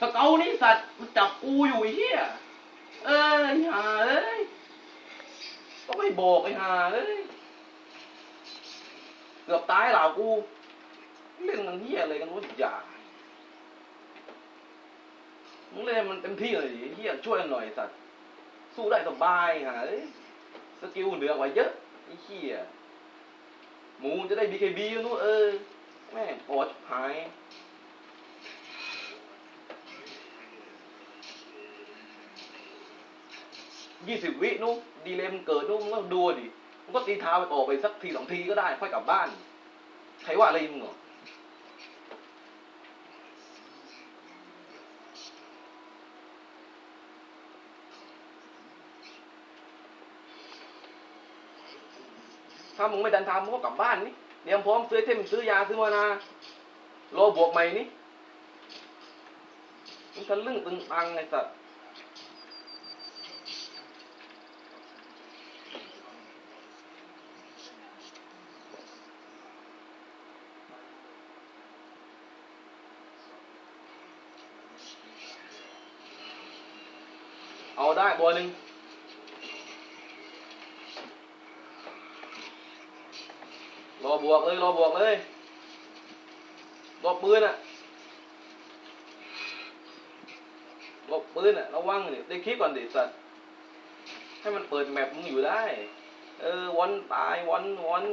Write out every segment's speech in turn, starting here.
สเกานี่สัตว์มันจับกูอยู่ไอ้เหี้ยเอ้ยหาเอ้ยต้องไม่บอกไอ้หาเอ้ยเกือบตายเหล่ากูเล่นมันเหี้ยอะไรกันวะอย่ามึงเล่นมันเต็มที่เลยเหี้ยช่วยหน่อยสัตว์สู้ได้สบายหาเอ้ยสกิลเหนือกว่าเยอะไอ้เหี้ยหมูจะได้ BKB แล้วนู้นเออแม่งปอดหาย ยี่สิบวินู้ดีเลมเกิดนู้นมันก็ดูดิมันก็ตีเท้าไปต่อไปสักทีสองทีก็ได้ ค่อยกลับบ้าน ใครว่าอะไรมึงเหรอถ้ามึงไม่ดันทำมึงก็กลับบ้านนี่เตรียมพร้อมซื้อเทมซื้อยาซื้อมานาโลบวกใหม่นี่มึงทะลึ่งตึงตังไอ้สัส เอาได้ตัวหนึ่งรอบวกเลยรอบวกเลยรอบปืนอะรอบปืนอะระวังดิได้คลิปก่อนดิสัตว์ให้มันเปิดแมปมึงอยู่ได้ เออวันตายวันวัน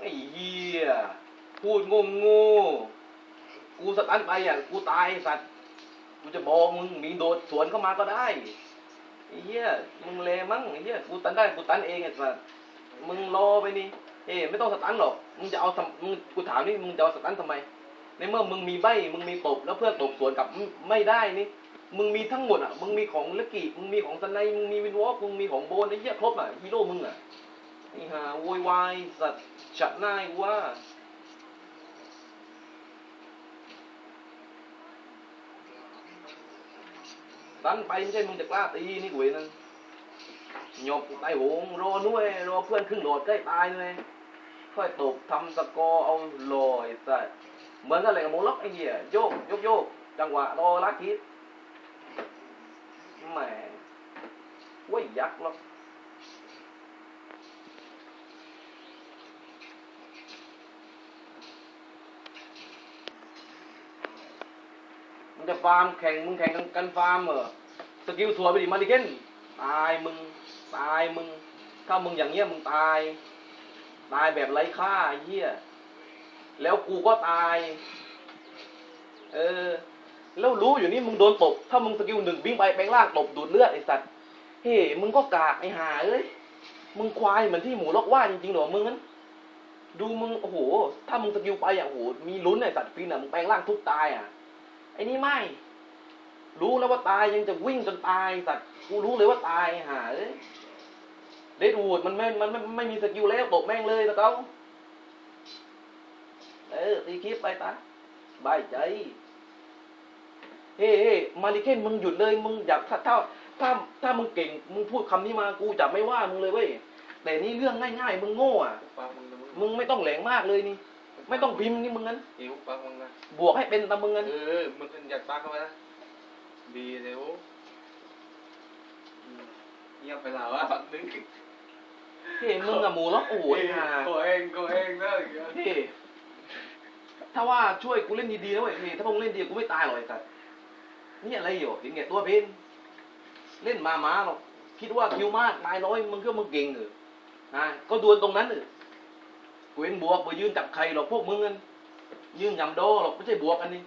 ไอ้เหี้ย พูดงงงูกูสตันไปอะกูตายสัตว์กูจะบอกมึงมีโดดสวนเข้ามาก็ได้ไอ้เหี้ยมึงเลมั้งไอ้เหี้ยกูตันได้กูตันเองไอ้สัตว์มึงรอไปนี่เอ้ยไม่ต้องสตันหรอกมึงจะเอาทำมึงกูถามนี่มึงจะเอาสตันทำไมในเมื่อมึงมีใบมึงมีตบแล้วเพื่อตบสวนกับไม่ได้นี่มึงมีทั้งหมดอะ มึงมีของเลกกี้มึงมีของสไนมึงมีวินวอล์กมึงมีของโบนไอ้เหี้ยครบอะฮีโร่มึงอะไอ้ห่าโวยวายสัตว์ฉัดหน้ากูว่า ตันไปไม่ใช่มึงจะกล้าตีนี่กูเองนั่นหยกไตโหงรอด้ยรอเพื่อนครึ่งโหลดใกล้ตายเลย ค่อยตกทำสกอร์เอาลอยใส่เหมือนกันเลยกับโมล็อกไอ้เหี้ยโยกโยกโยกจังหวะรอลักคิดแหมเว้ยยักษ์หรอก จะฟาร์มแข่งมึงแข่งกันกันฟาร์มเหรอสกิลสวยไปดิมาดิเกนตายมึงตายมึงถ้ามึงอย่างเงี้ยมึงตาย ตายแบบไร้ค่าเหี้ยแล้วกูก็ตาย เออ แล้วรู้อยู่นี่มึงโดนตบ ถ้ามึงสกิลหนึ่งวิ่งไปแปลงร่างตบดูดเลือดไอสัตว์เฮ้มึงก็กากไอห่าเอ้ยมึงควายเหมือนที่หมูลอกว่าจริงๆหรอมึงนั้นดูมึงโอ้โห ถ้ามึงสกิลไปอย่างโหมีลุ้นไอสัตว์ฟินอะมึงแปลงร่างทุบตายอะ ไอ้นี่ไม่ รู้แล้วว่าตายยังจะวิ่งจนตายสัตว์กูรู้เลยว่าตายหาเอ้ยดดวูดมันไม่มันไม่ไม่มีสกิลแล้วตบแม่งเลยนะเต้าเออตีคลิปไปตาบายใจเฮ้เฮ้มาริเคนมึงหยุดเลยมึงอยากถ้าถ้าถ้าถ้ามึงเก่งมึงพูดคำนี้มากูจะไม่ว่ามึงเลยเว้ยแต่นี่เรื่องง่ายๆมึงโง่อะปากมึงนะมึงมึงไม่ต้องแหลงมากเลยนี่ ไม่ต้องพิมพ์นี่มึงงั้นหิวปากมึงนะบวกให้เป็นตามมึงงั้นเออมึงอยากปากเข้ามานะดีเดี๋ยวอืมเงียบไปแล้วอะนึกเฮ้มึงอะหมูล็อกโอ้โหไอ้ห่าโกเองโกเองนะเฮ้ถ้าว่าช่วยกูเล่นดีๆนะเว้ยเฮ้ถ้าพงเล่นดีกูไม่ตายหรอกไอ้สัตว์นี่อะไรอยู่เห็นแก่ตัวเป็นเล่นมาม้าหรอกคิดว่าคิวมากตายน้อยมึงก็มึงเก่งเหรอนะก็ดวลตรงนั้นเออ กูเห็นบวกไปยืนจับใครหรอกพวกมึงกันยืนยำโดหรอกไม่ใช่บวกกันนี่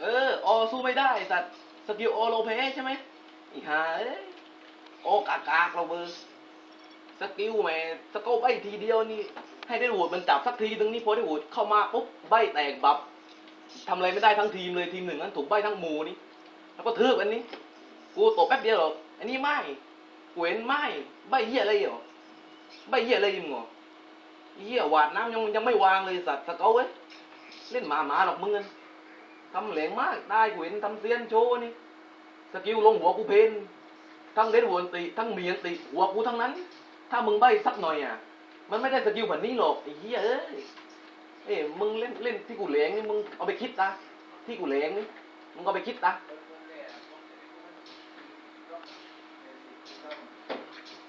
เออ ออสู้ไม่ได้สัตว์สกิลโอโลเพใช่ไหมอีหาเอ้ย โอกากากเราเบอร์สกิลแม่สกปไอ้ทีเดียวนี่ ให้ได้โหวตมันจับสักทีนึงนี่พอได้โหวตเข้ามาปุ๊บใบแตกบับทำอะไรไม่ได้ทั้งทีมเลยทีมหนึ่งนั้นถูกใบทั้งหมูนี่ แล้วก็ทืบอันนี้ กูตบแป๊บเดียวหรอกอันนี้ไม่กูเห็นไม่ใบเหี้ยอะไรเหรอใบเหี้ยอะไรมึงเหรอเหี้ยหวาดน้ำยังยังไม่วางเลยสัตว์สเกาเว้ยเล่นหมาหมาหรอกมึงทำแหลงมากได้กูเห็นทำเซียนโชว์นี่สกิลลงหัวกูเพน ทั้งเล่นหัวตีทั้งเมียนตีหัวกูทั้งนั้น ถ้ามึงใบสักหน่อยอะ มันไม่ได้สกิลแบบนี้หรอกไอ้เหี้ยเอ้ยเอ้ยมึงเล่นเล่นที่กูเหลงนี่มึงเอาไปคิดนะที่กูเหลงนี่มึงเอาไปคิดนะ